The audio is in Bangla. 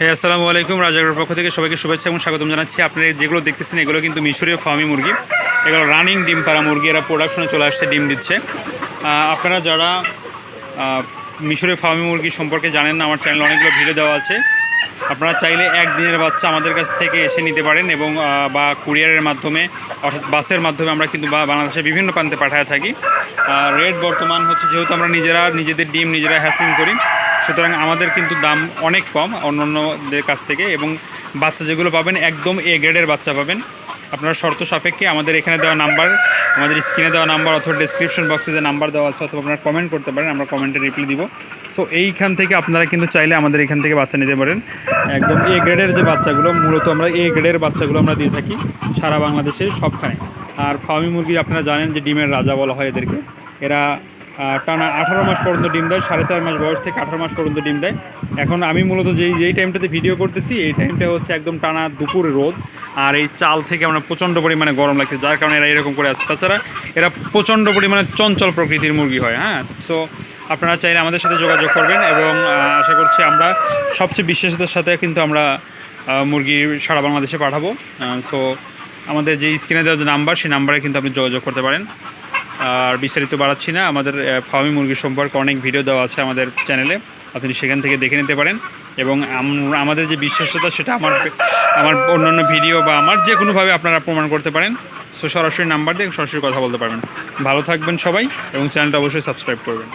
হ্যাঁ আসসালামু আলাইকুম। রাজাগড়ের পক্ষ থেকে সবাইকে শুভেচ্ছা এবং স্বাগতম জানাচ্ছি। আপনারা যেগুলো দেখতেছেন, এগুলো কিন্তু মিশরীয় ফার্মি মুরগি। এগুলো রানিং ডিম পাড়া মুরগি। এরা প্রোডাকশনে চলে আসছে, ডিম দিচ্ছে। আপনারা যারা মিশরীয় ফার্মি মুরগি সম্পর্কে জানেন না, আমার চ্যানেলে অনেকগুলো ভিডিও দেওয়া আছে। আপনারা চাইলে একদিনের বাচ্চা আমাদের কাছ থেকে এসে নিতে পারেন এবং বা কুরিয়ারের মাধ্যমে, অর্থাৎ বাসের মাধ্যমে আমরা কিন্তু বাংলাদেশের বিভিন্ন প্রান্তে পাঠায় থাকি। রেট বর্তমান হচ্ছে, যেহেতু আমরা নিজেরা, নিজেদের ডিম, নিজেরা হ্যাসিং করি সুতরাং আমাদের কিন্তু দাম অনেক কম অন্যান্যদের কাছ থেকে এবং বাচ্চা যেগুলো পাবেন একদম এ গ্রেডের বাচ্চা পাবেন। আপনারা শর্ত সাপেক্ষে আমাদের এখানে দেওয়া নাম্বার, আমাদের স্ক্রিনে দেওয়া নাম্বার অথবা ডিসক্রিপশন বক্সে যে নাম্বার দেওয়া আছে অথবা আপনারা কমেন্ট করতে পারেন, আমরা কমেন্টে রিপ্লাই দিব। সো এইখান থেকে আপনারা কিন্তু চাইলে আমাদের এখান থেকে বাচ্চা নিতে পারেন। একদম এ গ্রেডের যে বাচ্চাগুলো, মূলত আমরা এ গ্রেডের বাচ্চাগুলো আমরা দিয়ে থাকি সারা বাংলাদেশে সবখানে। আর ফার্মি মুরগি আপনারা জানেন যে ডিমের রাজা বলা হয় এদেরকে। এরা টানা আঠারো মাস পর্যন্ত ডিম দেয়, সাড়ে চার মাস বয়স থেকে আঠারো মাস পর্যন্ত ডিম দেয়। এখন আমি মূলত যেই যেই টাইমটাতে ভিডিও করতেছি, এই টাইমটা হচ্ছে একদম টানা দুপুরে রোদ আর এই চাল থেকে আমরা প্রচণ্ড পরিমাণে গরম লাগছে যার কারণে এরা এরকম করে আছে। তাছাড়া এরা প্রচণ্ড পরিমাণে চঞ্চল প্রকৃতির মুরগি হয় হ্যাঁ? সো আপনারা চাইলে আমাদের সাথে যোগাযোগ করবেন এবং আশা করছি আমরা সবচেয়ে বিশ্বাসতার সাথে কিন্তু আমরা মুরগি সারা বাংলাদেশে পাঠাবো। সো আমাদের যে স্ক্রিনে দেওয়া যে নাম্বার সেই নাম্বারে কিন্তু আপনি যোগাযোগ করতে পারেন। আর বিস্তারিত বাড়াচ্ছি না। আমাদের ফার্মি মুরগি সম্পর্কে অনেক ভিডিও দেওয়া আছে আমাদের চ্যানেলে আপনি সেখান থেকে দেখে নিতে পারেন। এবং আমাদের যে বিশ্বাসতা, সেটা আমার আমার অন্যান্য ভিডিও বা আমার যে কোনোভাবে আপনারা প্রমাণ করতে পারেন। সো সরাসরি নাম্বার দিয়ে সরাসরি কথা বলতে পারবেন। ভালো থাকবেন সবাই এবং চ্যানেলটা অবশ্যই সাবস্ক্রাইব করবেন।